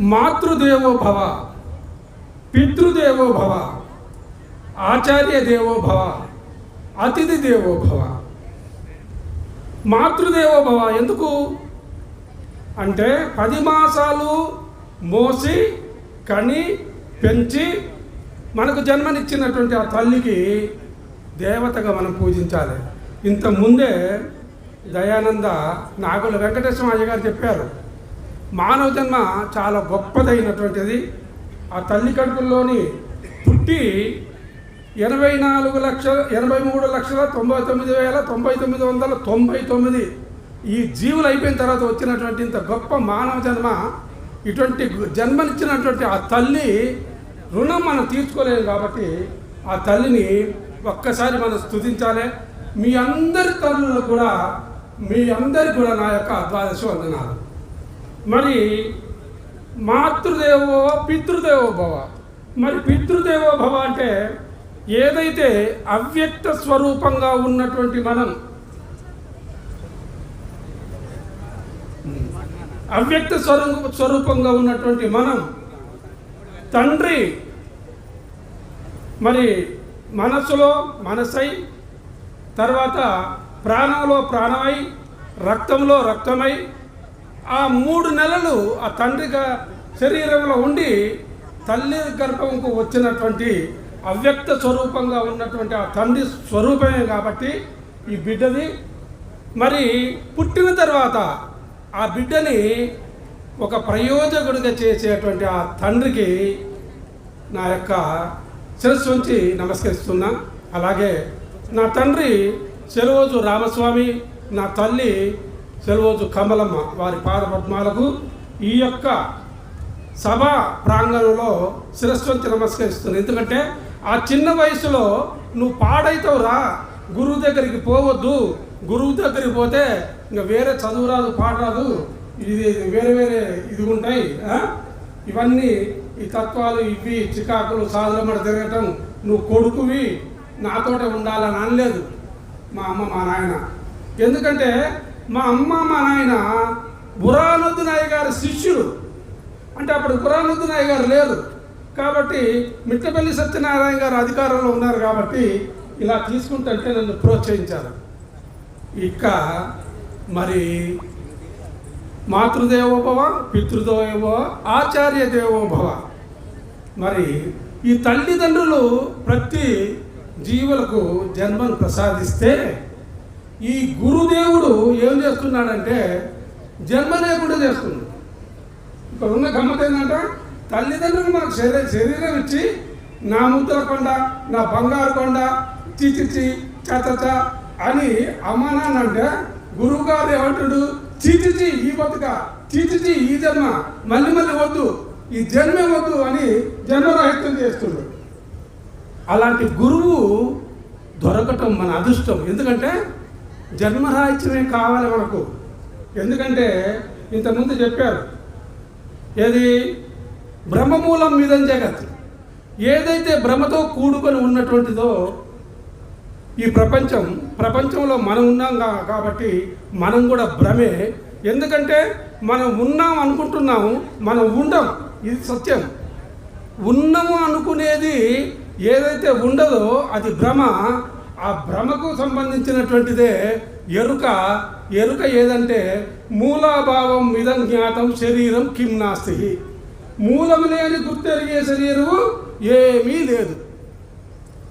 మాతృదేవో భవ పితృదేవో భవ ఆచార్య దేవో భవ అతిథి దేవో భవ మాతృదేవో భవ ఎందుకు? అంటే పది మాసాలు మోసి కని పెంచి మనకు జన్మనిచ్చినటువంటి ఆ తల్లికి దేవతగా మనం పూజించాలి. ఇంత ముందే దయానంద నాగుల వెంకటేశ్వర అయ్య గారు చెప్పారు మానవ జన్మ చాలా గొప్పదైనటువంటిది. ఆ తల్లి కడుపుల్లోని పుట్టి ఎనభై నాలుగు లక్షల ఎనభై మూడు లక్షల తొంభై తొమ్మిది వేల తొంభై తొమ్మిది వందల తొంభై తొమ్మిది ఈ జీవులు అయిపోయిన తర్వాత వచ్చినటువంటి ఇంత గొప్ప మానవ జన్మ ఇటువంటి జన్మనిచ్చినటువంటి ఆ తల్లి రుణం మనం తీర్చుకోలేము కాబట్టి ఆ తల్లిని ఒక్కసారి మనం స్తుతించాలి. మీ అందరి తల్లులు కూడా మీ అందరి కూడా నా యొక్క ద్వాదశ వందనాలు. మరి మాతృదేవో పితృదేవో భవ. మరి పితృదేవో భవ అంటే ఏదైతే అవ్యక్త స్వరూపంగా ఉన్నటువంటి మనం అవ్యక్త స్వరూ స్వరూపంగా ఉన్నటువంటి మనం తండ్రి మరి మనస్సులో మనసై తర్వాత ప్రాణంలో ప్రాణమై రక్తంలో రక్తమై ఆ మూడు నెలలు ఆ తండ్రిగా శరీరంలో ఉండి తల్లి గర్భంకు వచ్చినటువంటి అవ్యక్త స్వరూపంగా ఉన్నటువంటి ఆ తండ్రి స్వరూపమే కాబట్టి ఈ బిడ్డది. మరి పుట్టిన తర్వాత ఆ బిడ్డని ఒక ప్రయోజకుడిగా చేసేటువంటి ఆ తండ్రికి నా యొక్క శిరస్సు ఉంచి నమస్కరిస్తున్నా. అలాగే నా తండ్రి సెలవోజు రామస్వామి నా తల్లి సెలవోజు కమలమ్మ వారి పాదపద్మాలకు ఈ యొక్క సభ ప్రాంగణంలో శిరస్వంతి నమస్కరిస్తుంది. ఎందుకంటే ఆ చిన్న వయసులో నువ్వు పాడైతావు రా గురువు దగ్గరికి పోవద్దు గురువు దగ్గరికి పోతే ఇంకా వేరే చదువు రాదు పాట రాదు ఇది వేరే వేరే ఇది ఉంటాయి ఇవన్నీ ఈ తత్వాలు ఇవి చికాకులు సాధులమ్మడ తిరగటం నువ్వు కొడుకువి నాతోటే ఉండాలని అనలేదు మా అమ్మ మా నాయన. ఎందుకంటే మా అమ్మ మా నాయన బురానుద్దు నాయ గారి శిష్యుడు అంటే అప్పుడు బురానుద్దు నాయ గారు లేరు. కాబట్టి మిట్టపల్లి సత్యనారాయణ గారు అధికారంలో ఉన్నారు కాబట్టి ఇలా తీసుకుంటుంటే నన్ను ప్రోత్సహించారు. ఇక మరి మాతృదేవోభవ పితృదేవోభవ ఆచార్య దేవోభవ మరి ఈ తల్లిదండ్రులు ప్రతి జీవులకు జన్మను ప్రసాదిస్తే ఈ గురుదేవుడు ఏం చేస్తున్నాడంటే జన్మ లేకుండా చేస్తున్నాడు. ఇక్కడ ఉన్న గమ్మత ఏంటంటే తల్లిదండ్రులు మనకు శరీర శరీరం ఇచ్చి నా ముద్ర కొండ నా బంగారు కొండ చిచిచి చచచ అని అమ్మ గురువుగారు అంటుడు గురువు గారు ఏమంటాడు చీచిచి ఈ బతుక చీచిచి ఈ జన్మ మళ్ళీ మళ్ళీ వద్దు ఈ జన్మే వద్దు అని జన్మరాహిత్యం చేస్తున్నాడు అలాంటి గురువు దొరకటం మన అదృష్టం. ఎందుకంటే జన్మరాహిత్యమే కావాలి మనకు. ఎందుకంటే ఇంతకుముందు చెప్పారు ఏది బ్రహ్మమూలం మీదం జగత్ ఏదైతే భ్రమతో కూడుకొని ఉన్నటువంటిదో ఈ ప్రపంచం ప్రపంచంలో మనం ఉన్నాం కాబట్టి మనం కూడా భ్రమే ఎందుకంటే మనం ఉన్నాం అనుకుంటున్నాము మనం ఉండం ఇది సత్యం. ఉన్నాము అనుకునేది ఏదైతే ఉండదో అది భ్రమ ఆ భ్రమకు సంబంధించినటువంటిదే ఎరుక. ఎరుక ఏదంటే మూలాభావం ఇదం జ్ఞాతం శరీరం కిం నాస్తి. మూలము లేని గుర్తెరిగే శరీరము ఏమీ లేదు.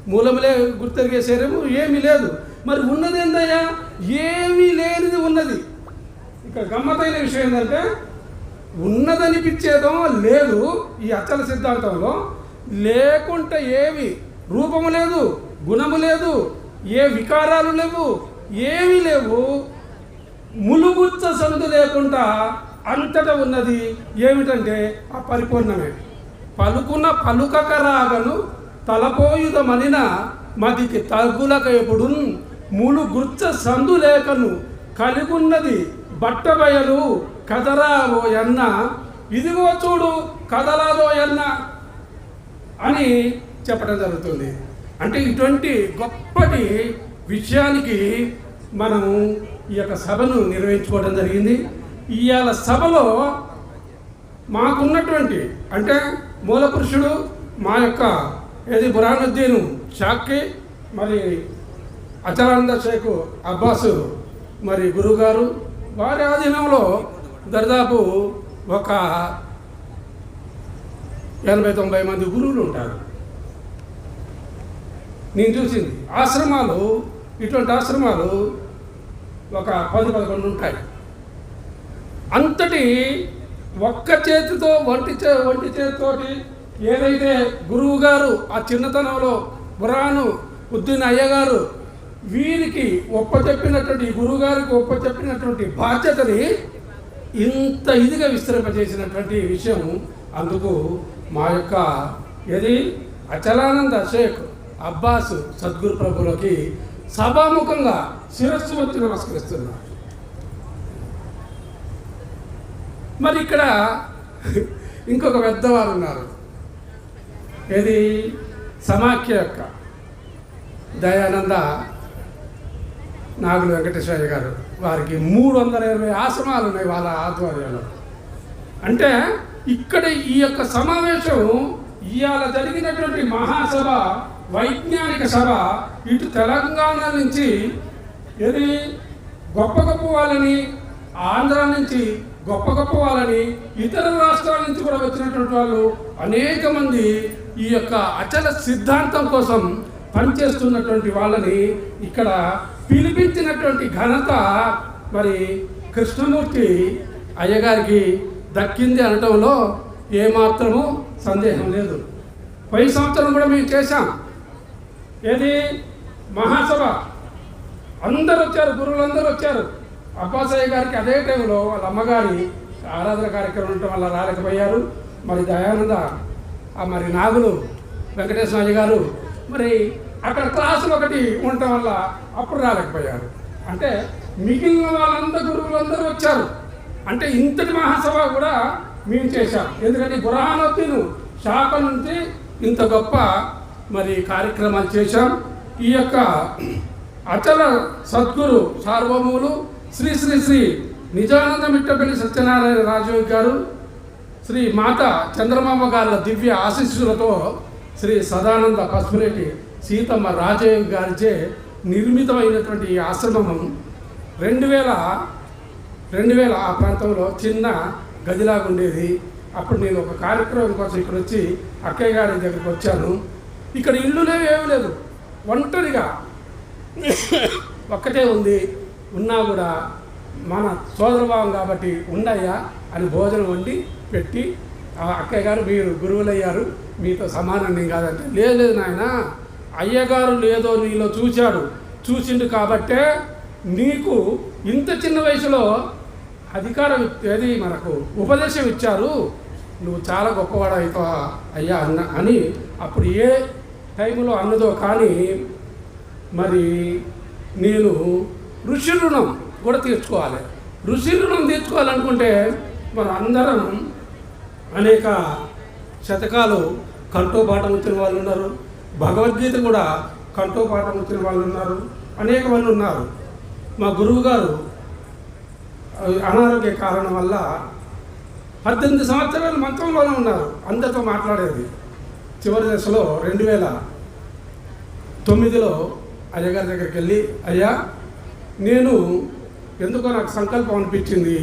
మూలములే గుర్తెరిగే శరీరము ఏమీ లేదు. మరి ఉన్నది ఏందయ్యా ఏమీ లేనిది ఉన్నది. ఇక గమ్మతైన విషయం ఏంటంటే ఉన్నదనిపించేదో లేదు ఈ అచల సిద్ధాంతంలో లేకుంటే ఏవి రూపము లేదు. గుణము లేదు ఏ వికారాలు లేవు ఏమీ లేవు. ములుగుచ్చ సందు లేకుండా అంతటా ఉన్నది ఏమిటంటే ఆ పరిపూర్ణమే. పలుకున్న పలుకక రాగను తలపోయుదమనిన మదికి తగులక ఎప్పుడు ములు గుర్చ సందు లేకను కలిగున్నది బట్టబయలు కదరావో ఎన్న ఇదిగో చూడు కదలాదో ఎన్న అని చెప్పడం జరుగుతుంది. అంటే ఇటువంటి గొప్పటి విషయానికి మనం ఈ యొక్క సభను నిర్వహించుకోవడం జరిగింది. ఇవాళ సభలో మాకున్నటువంటి అంటే మూల పురుషుడు మా యొక్క ఏది బురానుద్దీను షాక్కి మరి అచలానంద షేక్ అబ్బాసు మరి గురువుగారు వారి ఆధీనంలో దాదాపు ఒక ఎనభై తొంభై మంది గురువులు ఉంటారు. నేను చూసింది. ఆశ్రమాలు ఇటువంటి ఆశ్రమాలు ఒక పది పదకొండు ఉంటాయి. అంతటి ఒక్క చేతితో వంటి చే వంటి చేతితోటి ఏదైతే గురువు గారు ఆ చిన్నతనంలో బురాను ఉద్దీన్ అయ్యగారు వీరికి ఒప్పచెప్పినటువంటి ఈ గురువు గారికి ఒప్పచెప్పినటువంటి బాధ్యతని ఇంత ఇదిగా విస్తరింపజేసినటువంటి విషయం అందుకు మా యొక్క ఏది అచలానంద షేక్ అబ్బాస్ సద్గురు ప్రభులకి సభాముఖంగా శిరస్సు వచ్చి నమస్కరిస్తున్నాడు మరి ఇక్కడ ఇంకొక పెద్దవారు ఉన్నారు. ఏది? సమాఖ్య యొక్క దయానంద నాగుల వెంకటేశ్వరయ్య గారు. వారికి మూడు వందల ఇరవై ఆశ్రమాలు ఉన్నాయి వాళ్ళ ఆధ్వర్యంలో. అంటే ఇక్కడ ఈ యొక్క సమావేశం ఇవాళ జరిగినటువంటి మహాసభ వైజ్ఞానిక సభ ఇటు తెలంగాణ నుంచి ఏది గొప్ప గొప్ప వాళ్ళని ఆంధ్ర నుంచి గొప్ప గొప్ప వాళ్ళని ఇతర రాష్ట్రాల నుంచి కూడా వచ్చినటువంటి వాళ్ళు అనేక మంది ఈ యొక్క అచల సిద్ధాంతం కోసం పనిచేస్తున్నటువంటి వాళ్ళని ఇక్కడ పిలిపించినటువంటి ఘనత మరి కృష్ణమూర్తి అయ్యగారికి దక్కింది అనటంలో ఏమాత్రము సందేహం లేదు. పై సంవత్సరం కూడా మేము చేశాం. ఏది? మహాసభ. అందరూ వచ్చారు గురువులందరూ వచ్చారు అబ్బాసయ్య గారికి అదే టైంలో వాళ్ళ అమ్మగారి ఆరాధన కార్యక్రమం ఉండటం వల్ల రాలేకపోయారు. మరి దయానంద ఆ మరి నాగులు వెంకటేశ్వర గారు మరి అక్కడ క్లాసులు ఒకటి ఉండటం వల్ల అప్పుడు రాలేకపోయారు. అంటే మిగిలిన వాళ్ళందరూ గురువులందరూ వచ్చారు. అంటే ఇంతటి మహాసభ కూడా మేము చేశాం. ఎందుకంటే గురహానొత్తిను శాఖ నుంచి ఇంత గొప్ప మరి కార్యక్రమాలు చేశాం. ఈ యొక్క అచల సద్గురు సార్వభౌములు శ్రీ శ్రీ శ్రీ నిజానంద మిట్టపల్లి సత్యనారాయణ రాజయోగి గారు శ్రీ మాత చంద్రమామ గారి దివ్య ఆశీస్సులతో శ్రీ సదానంద పసుపురెడ్డి సీతమ్మ రాజయోగి గారిచే నిర్మితమైనటువంటి ఈ ఆశ్రమం రెండు వేల రెండు వేల ఆ ప్రాంతంలో చిన్న గదిలాగా ఉండేది. అప్పుడు నేను ఒక కార్యక్రమం కోసం ఇక్కడ వచ్చి అక్కయ్య గారి దగ్గరికి వచ్చాను. ఇక్కడ ఇల్లు లేవు ఏమీ లేదు. ఒంటరిగా ఒక్కటే ఉంది. ఉన్నా కూడా మన సోదరభావం కాబట్టి ఉండయ్యా అని భోజనం వండి పెట్టి ఆ అక్కయ్య గారు మీరు గురువులయ్యారు. మీతో సమానం నేను కాదంటే లేదు లేదు నాయన అయ్యగారు లేదో నీలో చూశాడు చూసిండు కాబట్టే నీకు ఇంత చిన్న వయసులో అధికారం ఏది మనకు ఉపదేశం ఇచ్చారు. నువ్వు చాలా గొప్పవాడు అవుతావా అయ్యా అన్న అని అప్పుడు ఏ టైంలో అన్నదో కానీ మరి నేను ఋషి రుణం కూడా తీర్చుకోవాలి. ఋషి రుణం తీర్చుకోవాలనుకుంటే మనం అందరం అనేక శతకాలు కంఠోపాఠం వచ్చిన వాళ్ళు ఉన్నారు. భగవద్గీత కూడా కంఠోపాఠం వచ్చిన వాళ్ళు ఉన్నారు. అనేక మంది ఉన్నారు. మా గురువు గారు అనారోగ్య కారణం వల్ల పద్దెనిమిది సంవత్సరాలు మంత్రంలోనే ఉన్నారు. అందరితో మాట్లాడేది. చివరి దశలో రెండు వేల తొమ్మిదిలో అయ్యగారి దగ్గరికి వెళ్ళి అయ్యా నేను ఎందుకో నాకు సంకల్పం అనిపించింది.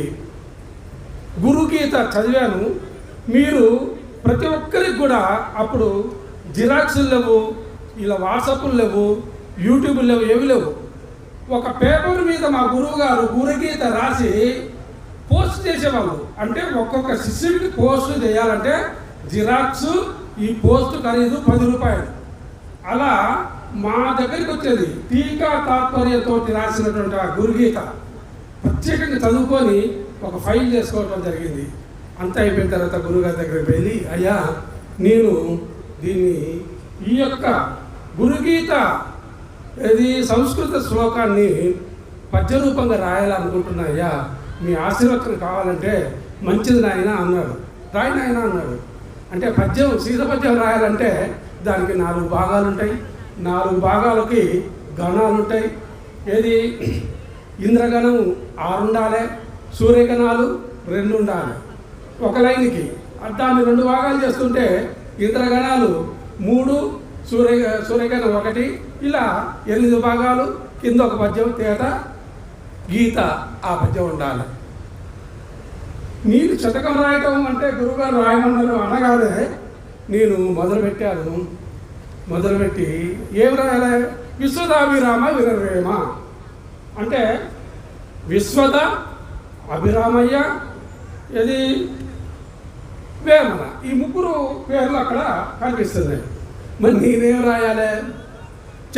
గురుగీత చదివాను. మీరు ప్రతి ఒక్కరికి కూడా అప్పుడు జిరాక్సులు లేవు ఇలా వాట్సాప్లు లేవు యూట్యూబ్లు లేవు ఏవి లేవు. ఒక పేపర్ మీద మా గురువు గారు గురుగీత రాసి పోస్ట్ చేసేవాళ్ళు. అంటే ఒక్కొక్క శిష్యుడికి పోస్ట్ చేయాలంటే జిరాక్స్ ఈ పోస్ట్ ఖరీదు పది రూపాయలు. అలా మా దగ్గరికి వచ్చేది. టీకా తాత్పర్యంతో రాసినటువంటి ఆ గురుగీత ప్రత్యేకంగా చదువుకొని ఒక ఫైల్ చేసుకోవటం జరిగింది. అంతా అయిపోయిన తర్వాత గురుగారి దగ్గరికి వెళ్ళి అయ్యా నేను దీన్ని ఈ యొక్క గురుగీత ఇది సంస్కృత శ్లోకాన్ని పద్యరూపంగా రాయాలనుకుంటున్నా అయ్యా మీ ఆశీర్వచనం కావాలంటే మంచిది నాయన అన్నాడు. రాయి నాయన అన్నాడు. అంటే పద్యం సీత పద్యం రాయాలంటే దానికి నాలుగు భాగాలు ఉంటాయి. నాలుగు భాగాలకి గణాలు ఉంటాయి. ఏది? ఇంద్రగణం ఆరు ఉండాలి సూర్యగణాలు రెండు ఉండాలి. ఒక లైన్కి దాన్ని రెండు భాగాలు చేస్తుంటే ఇంద్రగణాలు మూడు సూర్య సూర్యగణం ఒకటి ఇలా ఎనిమిది భాగాలు కింద ఒక పద్యం తేట గీత ఆ పద్యం ఉండాలి. మీరు శతకం రాయటం అంటే గురువుగారు రాయమన్నారు. అనగానే నేను మొదలుపెట్టాను. మొదలుపెట్టి ఏం రాయాలి? విశ్వదాభిరామ విరవేమ. అంటే విశ్వద అభిరామయ్య ఇది వేమన. ఈ ముగ్గురు పేర్లు అక్కడ కనిపిస్తున్నాయి మరి నేనేం రాయాలి?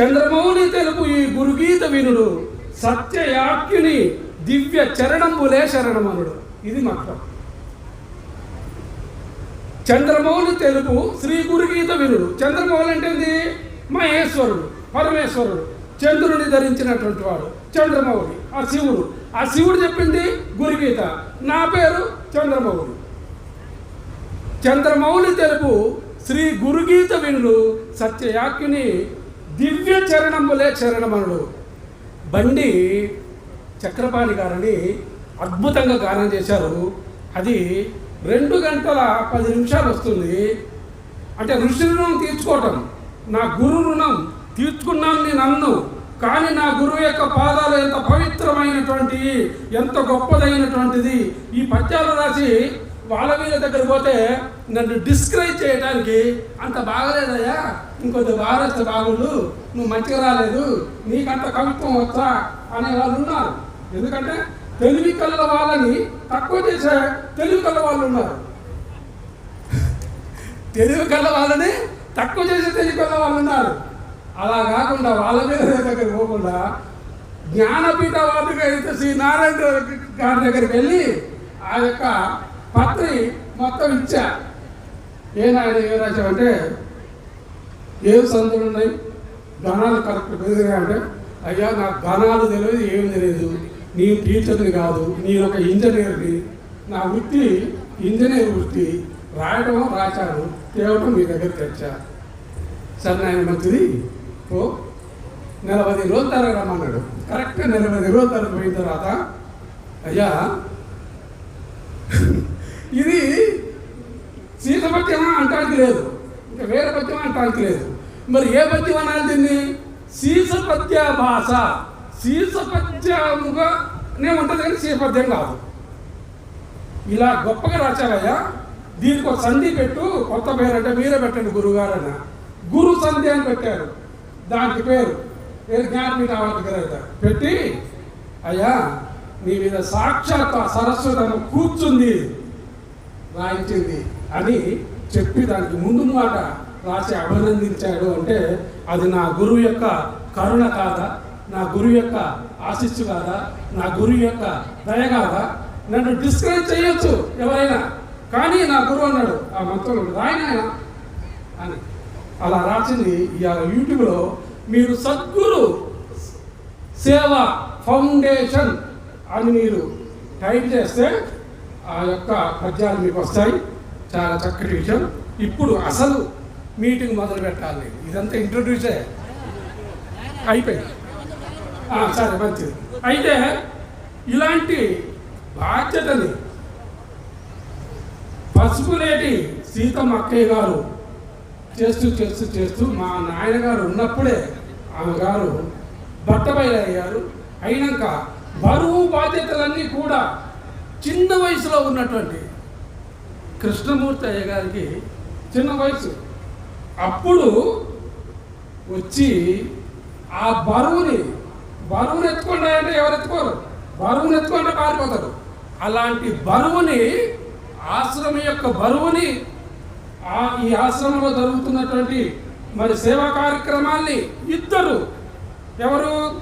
చంద్రమౌళి తెలుపు ఈ గురుగీత వినుడు సత్యయాఖ్యుని దివ్య చరణంబులే శరణమనుడు. ఇది మాత్రం. చంద్రమౌళి తెలుపు శ్రీ గురుగీత వినుడు చంద్రమౌళి అంటే మహేశ్వరుడు పరమేశ్వరుడు. చంద్రుని ధరించినటువంటి వాడు చంద్రమౌళి ఆ శివుడు. ఆ శివుడు చెప్పింది గురుగీత. నా పేరు చంద్రమౌళి. చంద్రమౌళి తెలుపు శ్రీ గురుగీత వినులు సత్యయాకిని దివ్య చరణంబులే చరణమనుడు. బండి చక్రపాణి గారని అద్భుతంగా గానం చేశారు. అది రెండు గంటల పది నిమిషాలు వస్తుంది. అంటే ఋషి రుణం తీర్చుకోవటం. నా గురు రుణం తీర్చుకున్నాను నేను అన్ను కానీ నా గురువు యొక్క పాదాలు ఎంత పవిత్రమైనటువంటి ఎంత గొప్పదైనటువంటిది ఈ పద్యాలు రాసి వాళ్ళ వీళ్ళ దగ్గర పోతే నన్ను డిస్క్రైబ్ చేయడానికి అంత బాగలేదయ్యా. ఇంకొద్ది బాగా బాగుండు. నువ్వు మంచిగా రాలేదు. నీకంత కవిత్వం వచ్చా అనే వాళ్ళు ఉన్నారు. ఎందుకంటే తెలివి కళ్ళ వాళ్ళని తక్కువ చేసే తెలివి కళ్ళ వాళ్ళు ఉన్నారు. తెలివి కళ్ళ వాళ్ళని తక్కువ చేసే తెలివి కళ్ళ వాళ్ళు ఉన్నారు. అలా కాకుండా వాళ్ళ మీద దగ్గర పోకుండా జ్ఞానపీఠ వాటికి అయితే శ్రీ నారాయణ గారి దగ్గరికి వెళ్ళి ఆ యొక్క పత్రి మొత్తం ఇచ్చా. ఏ నాయన ఏ రాశామంటే ఏం సందులు ఉన్నాయి ధనాలు కరెక్ట్ పెరిగినాయంటే అంటే అయ్యా నాకు ధనాలు తెలియదు ఏం తెలియదు. నీ టీచర్ని కాదు నేను ఒక ఇంజనీర్ని. నా వృత్తి ఇంజనీర్ వృత్తి. రాయడం రాశాను తేవడం మీ దగ్గర తెచ్చా. సరే నాయన మంచిది? ఓ నలభై రోజుల తర్వాత రమ్మన్నాడు. కరెక్ట్గా నలభై రోజుల తర్వాత పోయిన తర్వాత అయ్యా ఇది సీతపత్యమా అంటానికి లేదు. ఇంకా వేరే పత్యమా అంటానికి లేదు. మరి ఏ పత్యం అనాలి దీన్ని? సీసపత్య భాష. సీస పద్యముగానే ఉంటుంది కానీ శీర్షపద్యం కాదు. ఇలా గొప్పగా రాచారయ్యా దీనికి ఒక సంధి పెట్టు కొత్త పేరు అంటే మీరే పెట్టండి గురుగారు అన్న గురు సంధి అని పెట్టారు. దానికి పేరు పేరు జ్ఞానపీఠ అవార్డు పెట్టి అయ్యా నీ మీద సాక్షాత్ సరస్వతను కూర్చుంది రాయించింది అని చెప్పి దానికి ముందు మాట రాసి అభినందించాడు అంటే అది నా గురువు యొక్క కరుణ కాదా? నా గురువు యొక్క ఆశిస్సు కాదా? నా గురువు యొక్క దయ కాదా? నన్ను డిస్కరేజ్ చేయొచ్చు ఎవరైనా. కానీ నా గురువు అన్నాడు ఆ మంత్రులు రాయన? అని. అలా రాసింది ఇవాళ యూట్యూబ్లో మీరు సద్గురు సేవ ఫౌండేషన్ అని మీరు టైప్ చేస్తే ఆ యొక్క పద్యాలు మీకు వస్తాయి. చాలా చక్కటి విషయం. ఇప్పుడు అసలు మీటింగ్ మొదలు పెట్టాలి ఇదంతా ఇంట్రొడ్యూసే అయిపోయింది. సరే మంచిది. అయితే ఇలాంటి బాధ్యతని పసుపులేటి సీతమ్మ అక్కయ్య గారు చేస్తూ చేస్తూ చేస్తూ మా నాయనగారు ఉన్నప్పుడే ఆమె గారు బట్టబయలయ్యారు అయినాక బరువు బాధ్యతలన్నీ కూడా చిన్న వయసులో ఉన్నటువంటి కృష్ణమూర్తి అయ్య గారికి చిన్న వయసు. అప్పుడు వచ్చి ఆ బరువుని బరువును ఎత్తుకోండి ఎవరు ఎత్తుకోరు? బరువును ఎత్తుకుంటే పారిపోతారు. అలాంటి బరువుని ఆశ్రమం యొక్క బరువుని ఆ ఈ ఆశ్రమంలో జరుగుతున్నటువంటి మరి సేవా కార్యక్రమాల్ని ఇద్దరు. ఎవరు?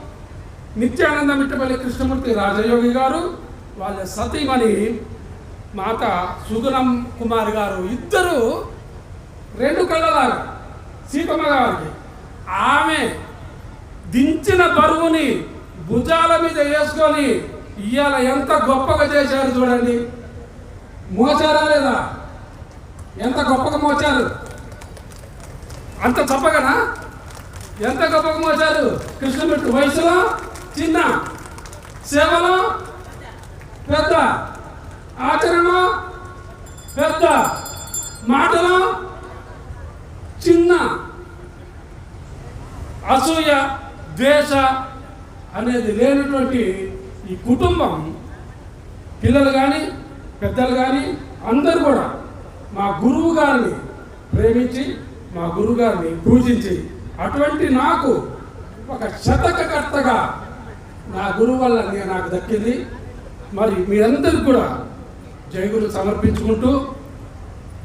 నిత్యానంద మిట్టపల్లి కృష్ణమూర్తి రాజయోగి గారు వాళ్ళ సతీమణి మాత సుగుణం కుమార్ గారు. ఇద్దరు రెండు కళ్ళలాగా సీతమ్మ గారికి. ఆమె దించిన బరువుని భుజాల మీద వేసుకొని ఇవాళ ఎంత గొప్పగా చేశారు చూడండి. మోచారా లేదా? ఎంత గొప్పగా మోచారు? అంత చప్పగనా? ఎంత గొప్పగా మోచారు? కృష్ణమిట్టు వయసులో? చిన్న? సేవలో? పెద్ద? ఆచరణ పెద్ద? మాటలో? చిన్న? అసూయ? ద్వేష అనేది లేనటువంటి ఈ కుటుంబం పిల్లలు కానీ పెద్దలు కానీ అందరూ కూడా మా గురువు గారిని ప్రేమించి మా గురువు గారిని పూజించి అటువంటి నాకు ఒక శతకకర్తగా నా గురువు వల్ల నేను నాకు దక్కింది. మరి మీరందరికీ కూడా జయగురు సమర్పించుకుంటూ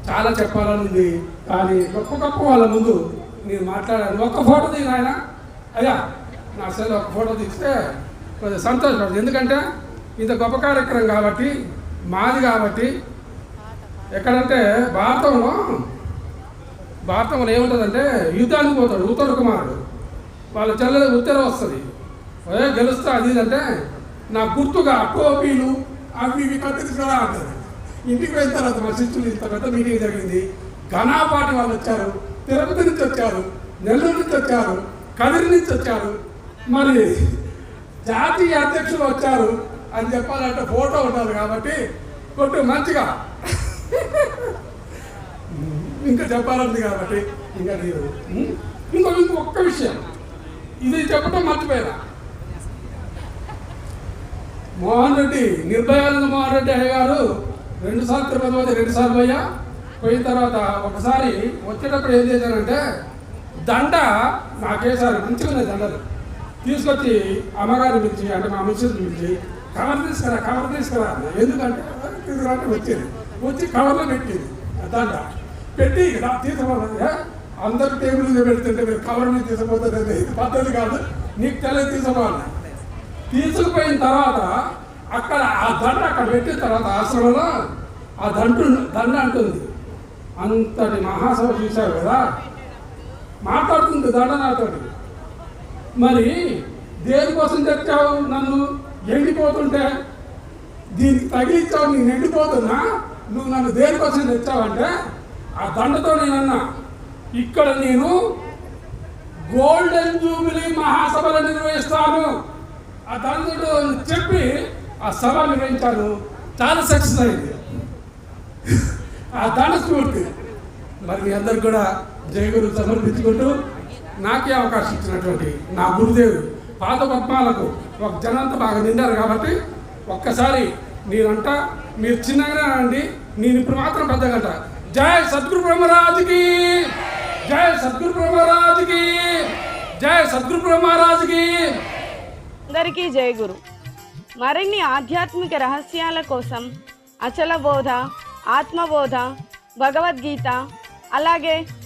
చాలా చెప్పాలని ఉంది కానీ గొప్ప గొప్ప వాళ్ళ ముందు నేను మాట్లాడాను. ఒక్క ఫోటో దిగిన ఆయన? అయ్యా నా సెల్ ఒక ఫోటో తీస్తే కొంచెం సంతోషపడుతుంది ఎందుకంటే ఇంత గొప్ప కార్యక్రమం కాబట్టి మాది కాబట్టి ఎక్కడంటే భారతంలో భారతంలో ఏముంటుందంటే యుద్ధానికి పోతాడు ఉత్తర కుమారుడు. వాళ్ళ చెల్లెలు ఉత్తర వస్తుంది. అదే గెలుస్తా అది అంటే నా గుర్తుగా టోపీలు అవి ఇవి కత్తిరించడా అంటారు. ఇంటికి పోయిన తర్వాత మా శిష్యులు ఇంత పెద్ద మీటింగ్ జరిగింది. ఘనాపాటి వాళ్ళు వచ్చారు తిరుపతి నుంచి వచ్చారు నెల్లూరు నుంచి వచ్చారు. కదిరి నుంచి వచ్చారు. మరి జాతీయ అధ్యక్షులు వచ్చారు అని చెప్పాలంటే ఫోటో ఉండాలి కాబట్టి కొట్టు మంచిగా. ఇంకా చెప్పాలంది కాబట్టి ఇంకా లేదు. ఇంకో ఇంకొక విషయం. ఇది చెప్పడం మర్చిపోయారా? మోహన్ రెడ్డి నిర్భయానంద మోహన్ రెడ్డి అయ్య గారు రెండు సార్లు తిరుపతి పోతే రెండు సార్లు పోయా? పోయిన తర్వాత ఒకసారి వచ్చేటప్పుడు ఏం చేశారంటే దండ నాకేసారి మంచిగా ఉన్నాయి దండలు. తీసుకొచ్చి అమ్మగారిని పిలిచి అంటే మా మిస్సెస్ పిలిచి కవర్ తీసుకురా కవర్ తీసుకురా ఎందుకంటే తీసుకురా వచ్చింది. వచ్చి కవర్లో పెట్టింది. ఆ దండ. పెట్టి తీసుకోవాలి అందరు టేబుల్ మీద పెడుతుంటే మీరు కవర్ మీద తీసుకుపోతుంది ఇది పద్ధతి కాదు. నీకు తెలియదు తీసుకోవాలి తీసుకుపోయిన తర్వాత అక్కడ ఆ దండ అక్కడ పెట్టిన తర్వాత ఆశ్రమంలో ఆ దండు దండ అంటుంది. అంతటి మహాసభ చూశారు కదా. మాట్లాడుతుంది దండ నాతోటి మరి దేనికోసం తెచ్చావు నన్ను? ఎండిపోతుంటే? దీనికి తగిలించావు నేను ఎండిపోతున్నా. నువ్వు నన్ను దేనికోసం తెచ్చావంటే ఆ దండతో నేనన్నా. ఇక్కడ నేను గోల్డెన్ జూబిలీ మహాసభలు నిర్వహిస్తాను. ఆ దండతో చెప్పి ఆ సభ నిర్వహించాను. చాలా సక్సెస్ అయింది. ఆ దండ స్ఫూర్తి. మరి మీ అందరికి కూడా జయగురు సమర్పించుకుంటూ నాకే అవకాశం ఇచ్చినటువంటి నా గురుదేవుడు పాత పద్మాలకు ఒక జనంతా బాగా నిండారు కాబట్టి ఒక్కసారి మీరంట మీరు చిన్నగానే అండి నేను ఇప్పుడు మాత్రం పెద్దగంట జయ సద్గురు బ్రహ్మరాజుకి జై సద్గురు బ్రహ్మరాజుకి జయ సద్గురు బ్రహ్మరాజుకి అందరికీ జయ గురు. మరిన్ని ఆధ్యాత్మిక రహస్యాల కోసం అచల బోధ ఆత్మబోధ భగవద్గీత అలాగే